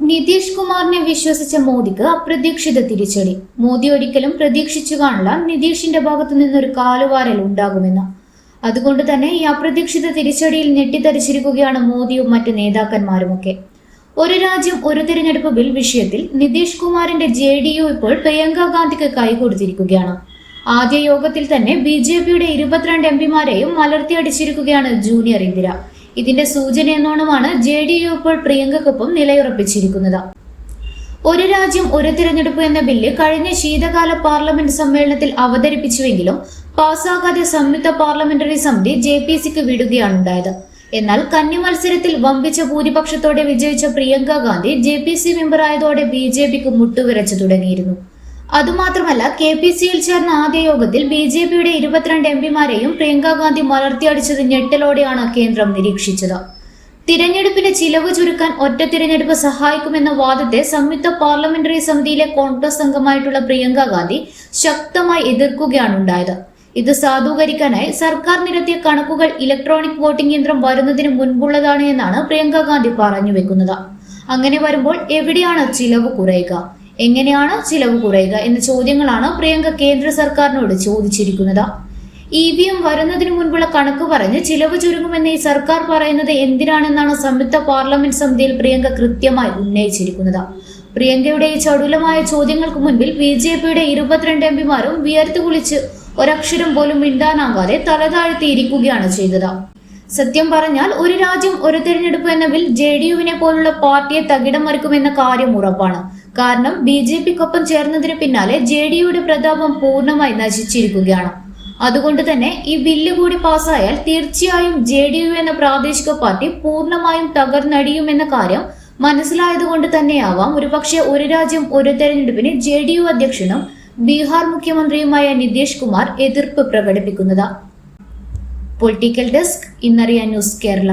നിതീഷ് കുമാറിനെ വിശ്വസിച്ച മോദിക്ക് അപ്രതീക്ഷിത തിരിച്ചടി. മോദി ഒരിക്കലും പ്രതീക്ഷിച്ചു കാണില്ല നിതീഷിന്റെ ഭാഗത്തു നിന്നൊരു കാലുവാരൽ ഉണ്ടാകുമെന്ന്. അതുകൊണ്ട് തന്നെ ഈ അപ്രതീക്ഷിത തിരിച്ചടിയിൽ ഞെട്ടിത്തരിച്ചിരിക്കുകയാണ് മോദിയും മറ്റു നേതാക്കന്മാരുമൊക്കെ. ഒരു രാജ്യം ഒരു തിരഞ്ഞെടുപ്പ് ബിൽ വിഷയത്തിൽ നിതീഷ് കുമാറിന്റെ ജെ ഡി യു ഇപ്പോൾ പ്രിയങ്ക ഗാന്ധിക്ക് കൈകൊടുത്തിരിക്കുകയാണ്. ആദ്യ യോഗത്തിൽ തന്നെ ബി ജെ പിയുടെ ഇരുപത്തിരണ്ട് എം പിമാരെയും മലർത്തിയടിച്ചിരിക്കുകയാണ് ജൂനിയർ ഇന്ദിര. ഇതിന്റെ സൂചന എന്നോണമാണ് ജെ ഡി യു ഇപ്പോൾ പ്രിയങ്കക്കൊപ്പം നിലയുറപ്പിച്ചിരിക്കുന്നത്. ഒരു രാജ്യം ഒരു തിരഞ്ഞെടുപ്പ് എന്ന ബില്ല് കഴിഞ്ഞ ശീതകാല പാർലമെന്റ് സമ്മേളനത്തിൽ അവതരിപ്പിച്ചുവെങ്കിലും പാസ്സാകാതെ സംയുക്ത പാർലമെന്ററി സമിതി ജെ പി സിക്ക് വിടുകയാണ് ഉണ്ടായത് എന്നാൽ കന്നി മത്സരത്തിൽ വമ്പിച്ച ഭൂരിപക്ഷത്തോടെ വിജയിച്ച Priyanka Gandhi J P C മെമ്പറായതോടെ B J പിക്ക് മുട്ടുവിരച്ചു തുടങ്ങിയിരുന്നു. അതുമാത്രമല്ല കെ പി സിയിൽ ചേർന്ന ആദ്യ യോഗത്തിൽ ബി ജെ പിയുടെ ഇരുപത്തിരണ്ട് എം പിമാരെയും പ്രിയങ്കാഗാന്ധി മലർത്തിയടിച്ചത് ഞെട്ടലോടെയാണ് കേന്ദ്രം നിരീക്ഷിച്ചത്. തിരഞ്ഞെടുപ്പിന്റെ ചിലവ് ചുരുക്കാൻ ഒറ്റ തിരഞ്ഞെടുപ്പ് സഹായിക്കുമെന്ന വാദത്തെ സംയുക്ത പാർലമെന്ററി സമിതിയിലെ കോൺഗ്രസ് അംഗമായിട്ടുള്ള പ്രിയങ്കാഗാന്ധി ശക്തമായി എതിർക്കുകയാണ് ഉണ്ടായത്. ഇത് സാധൂകരിക്കാനായി സർക്കാർ നിരത്തിയ കണക്കുകൾ ഇലക്ട്രോണിക് വോട്ടിംഗ് യന്ത്രം വരുന്നതിന് മുൻപുള്ളതാണ് എന്നാണ് പ്രിയങ്കാഗാന്ധി പറഞ്ഞു വെക്കുന്നത്. അങ്ങനെ വരുമ്പോൾ എവിടെയാണ് ചിലവ് കുറയുക? എങ്ങനെയാണ് ചിലവ് കുറയുക എന്ന ചോദ്യങ്ങളാണ് പ്രിയങ്ക കേന്ദ്ര സർക്കാരിനോട് ചോദിച്ചിരിക്കുന്നത്. ഇ വി എം വരുന്നതിന് മുൻപുള്ള കണക്ക് പറഞ്ഞ് ചിലവ് ചുരുങ്ങുമെന്ന് ഈ സർക്കാർ പറയുന്നത് എന്തിനാണെന്നാണ് സംയുക്ത പാർലമെന്റ് സമിതിയിൽ പ്രിയങ്ക കൃത്യമായി ഉന്നയിച്ചിരിക്കുന്നത്. പ്രിയങ്കയുടെ ഈ ചടുലമായ ചോദ്യങ്ങൾക്ക് മുൻപിൽ ബി ജെ പിയുടെ ഇരുപത്തിരണ്ട് എം പിമാരും വിയർത്തു കുളിച്ച് ഒരക്ഷരം പോലും മിണ്ടാനാകാതെ തലതാഴ്ത്തിയിരിക്കുകയാണ് ചെയ്തത്. സത്യം പറഞ്ഞാൽ ഒരു രാജ്യം ഒരു തിരഞ്ഞെടുപ്പ് എന്ന ബിൽ ജെ ഡി യുവിനെ പോലുള്ള പാർട്ടിയെ തകിടം മറിക്കുമെന്ന കാര്യം ഉറപ്പാണ്. കാരണം ബി ജെ പിക്കൊപ്പം ചേർന്നതിന് പിന്നാലെ ജെ ഡി യുടെ പ്രതാപം പൂർണമായി നശിച്ചിരിക്കുകയാണ്. അതുകൊണ്ട് തന്നെ ഈ ബില്ല് കൂടി പാസ്സായാൽ തീർച്ചയായും ജെ ഡി യു എന്ന പ്രാദേശിക പാർട്ടി പൂർണമായും തകർന്നടിയുമെന്ന കാര്യം മനസ്സിലായതുകൊണ്ട് തന്നെയാവാം. ഒരുപക്ഷെ ഒരു രാജ്യം ഒരു തെരഞ്ഞെടുപ്പിന് ജെ ഡി യു അധ്യക്ഷനും ബീഹാർ മുഖ്യമന്ത്രിയുമായ നിതീഷ് കുമാർ എതിർപ്പ് പ്രകടിപ്പിക്കുന്നത്. പൊളിറ്റിക്കൽ ഡെസ്ക് ഇന്നറിയ ന്യൂസ് കേരള.